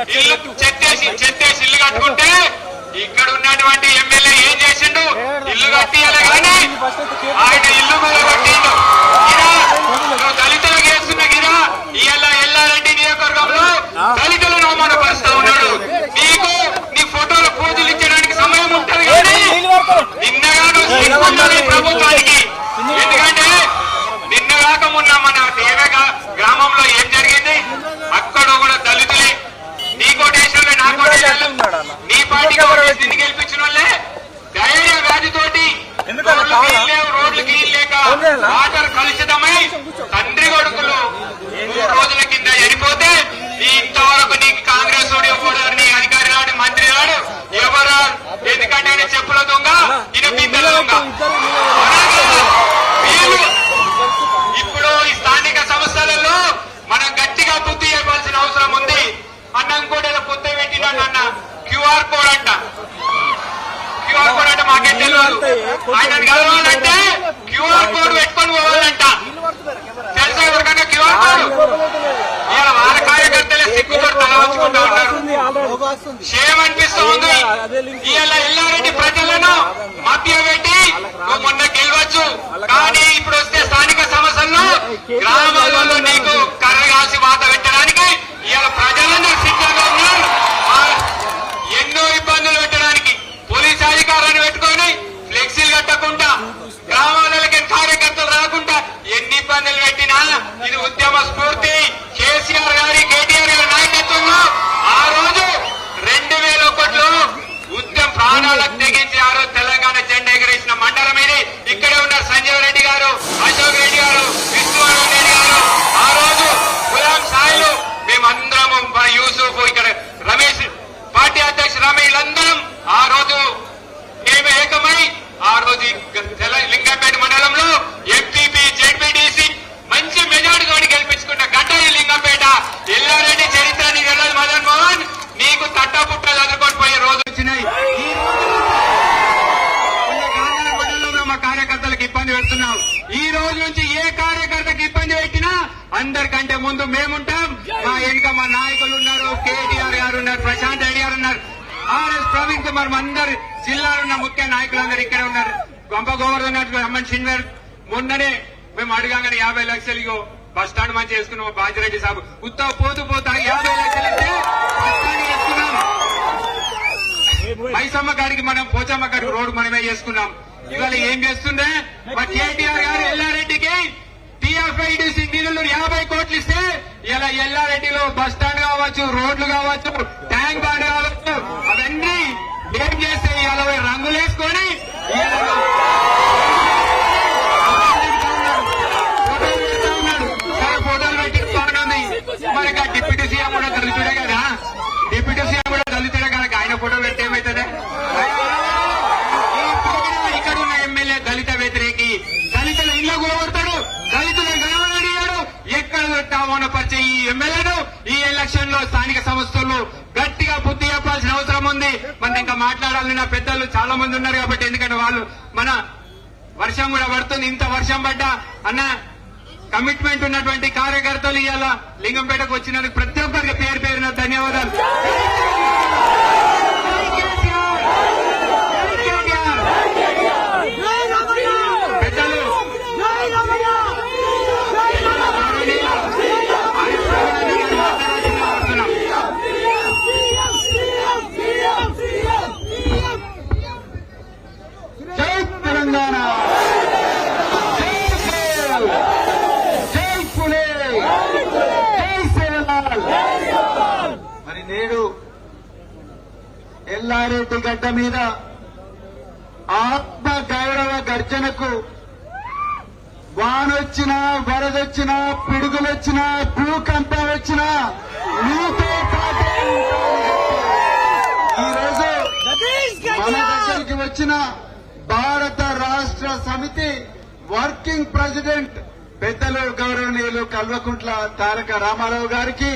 చెత్తేసి చెత్తేసి ఇల్లు కట్టుకుంటే ఇక్కడ ఉన్నటువంటి ఎమ్మెల్యే ఏం చేసిండు? ఇల్లు కట్టియాలి కానీ రోడ్లు గీయలేవు, రోడ్లు వాటర్ కలుషితమై తండ్రి కొడుకులు మూడు రోజుల కింద ఎడిపోతే ఈ ఇంతవరకు నీకు కాంగ్రెస్ వాడు ఎవడు నీ అధికారి రాడు మంత్రి రాడు ఎవరు ఎందుకంటే ఆయన చెప్పుల దొంగ ఈయన బిందెల దొంగ అలాగే వీళ్ళు ఇప్పుడు ఈ స్థానిక సంస్థలలో మనం గట్టిగా బుద్ధి ఇవ్వాల్సిన అవసరం ఉంది అన్నం కూడా ఏదో పొద్దు పెట్టినాడు అన్న క్యూఆర్ కోడ్ అంట క్యూఆర్ కోడ్ అంటే మాకేం తెలియదు. ఆయన కలవాలంటే క్యూఆర్ కోడ్ పెట్టుకొని పోవాలంట. తెలుసా ఎవరికన్నా క్యూఆర్ కోడ్? ఇలా వాళ్ళ కార్యకర్తలే సిగ్గుతో తల వంచుకుంటా ఉన్నారు. షేమ్ అనిపిస్తూ ఉంది. ఇవాళ ఎల్లారెడ్డి ప్రజలను మధ్య పెట్టి ఉద్యమ స్ఫూర్తి కేసీఆర్ గారి కేటీఆర్ గారి నాయకత్వంలో ఆ రోజు రెండు వేల ఒకటిలో ఉద్యమ ప్రాణాలకు తెగించి ఆ రోజు తెలంగాణ జెండా ఎగరేసిన మండలం ఇది ఇక్కడే ఉన్న సంజయ్ రెడ్డి గారు అశోక్ రెడ్డి గారు విష్ణువర్ధన్ రెడ్డి గారు ఆ రోజు గులాం సాయిలు మేమందరము మా యూసుఫ్ ఇక్కడ రమేష్ పార్టీ అధ్యక్షుడు రమేష్ అందరం ఆ రోజు మేము ఏకమై ఆ రోజు ఈ తెల- లింగంపేట మండలంలో ఎంపీపీ జెడ్పీటీసీ మంచి మెజార్టీతో గెలిపించుకున్న గడ్డ ఈ లింగంపేట ఎల్లారెడ్డి చరిత్ర నీకు తెలియదు మదన్ మోహన్ నీకు తట్టపుట్ట చదువుకొని పోయే రోజు వచ్చినాయి ఈ రోజు గాంధార మండలంలో మా కార్యకర్తలకు ఇబ్బంది పెడుతున్నాం ఈ రోజు నుంచి ఏ కార్యకర్తకి ఇబ్బంది పెట్టినా అందరికంటే ముందు మేముంటాం. మా వెనుక మా నాయకులు ఉన్నారు. కేటీఆర్ గారు ఉన్నారు. ప్రశాంత్ రెడ్డి గారు ఉన్నారు. ఆర్ఎస్ ప్రవీణ్ కుమార్ అందరు జిల్లాలో ఉన్న ముఖ్య నాయకులందరూ ఇక్కడే ఉన్నారు. గొంప గోవర్ధన్ అమ్మన్ సింగర్ మొన్ననే మేము అడగానే యాభై లక్షలు ఇగో బస్ స్టాండ్ మంచి చేసుకున్నాం. బాజిరెడ్డి సాబు ఉత్తా పోతూ పోతా యాభై లక్షలు ఇస్తే బస్ స్టాండ్ చేసుకున్నాం. మైసమ్మ గారికి మనం పోచమ్మ గారికి రోడ్డు మనమే చేసుకున్నాం. ఇవాళ ఏం చేస్తుండే? మా కేటీఆర్ గారు ఎల్లారెడ్డికి టీఎఫ్ఐడిసి నిధులు యాభై కోట్లు ఇస్తే ఇలా ఎల్లారెడ్డిలో బస్ స్టాండ్ కావచ్చు రోడ్లు కావచ్చు ట్యాంక్ బాండ్ కావచ్చు అవన్నీ వచ్చే ఈ ఎమ్మెల్యేను ఈ ఎలక్షన్లో స్థానిక సంస్థలు గట్టిగా బుద్ధి చెప్పాల్సిన అవసరం ఉంది. మన ఇంకా మాట్లాడాలని నా పెద్దలు చాలా మంది ఉన్నారు కాబట్టి ఎందుకంటే వాళ్ళు మన వర్షం కూడా పడుతుంది. ఇంత వర్షం పడ్డా అన్న కమిట్మెంట్ ఉన్నటువంటి కార్యకర్తలు ఇవాళ లింగంపేటకు వచ్చినందుకు ప్రతి ఒక్కరికి పేరు పేరున ధన్యవాదాలు. ఎల్లారెడ్డి గడ్డ మీద ఆత్మ గౌరవ గర్జనకు వానొచ్చినా వరదొచ్చినా పిడుగులొచ్చినా భూకంపం వచ్చినా మీతో పాటే ఈరోజు మన దగ్గరికి వచ్చిన భారత రాష్ట్ర సమితి వర్కింగ్ ప్రెసిడెంట్ పెద్దలు గౌరవనీయులు కల్వకుంట్ల తారక రామారావు గారికి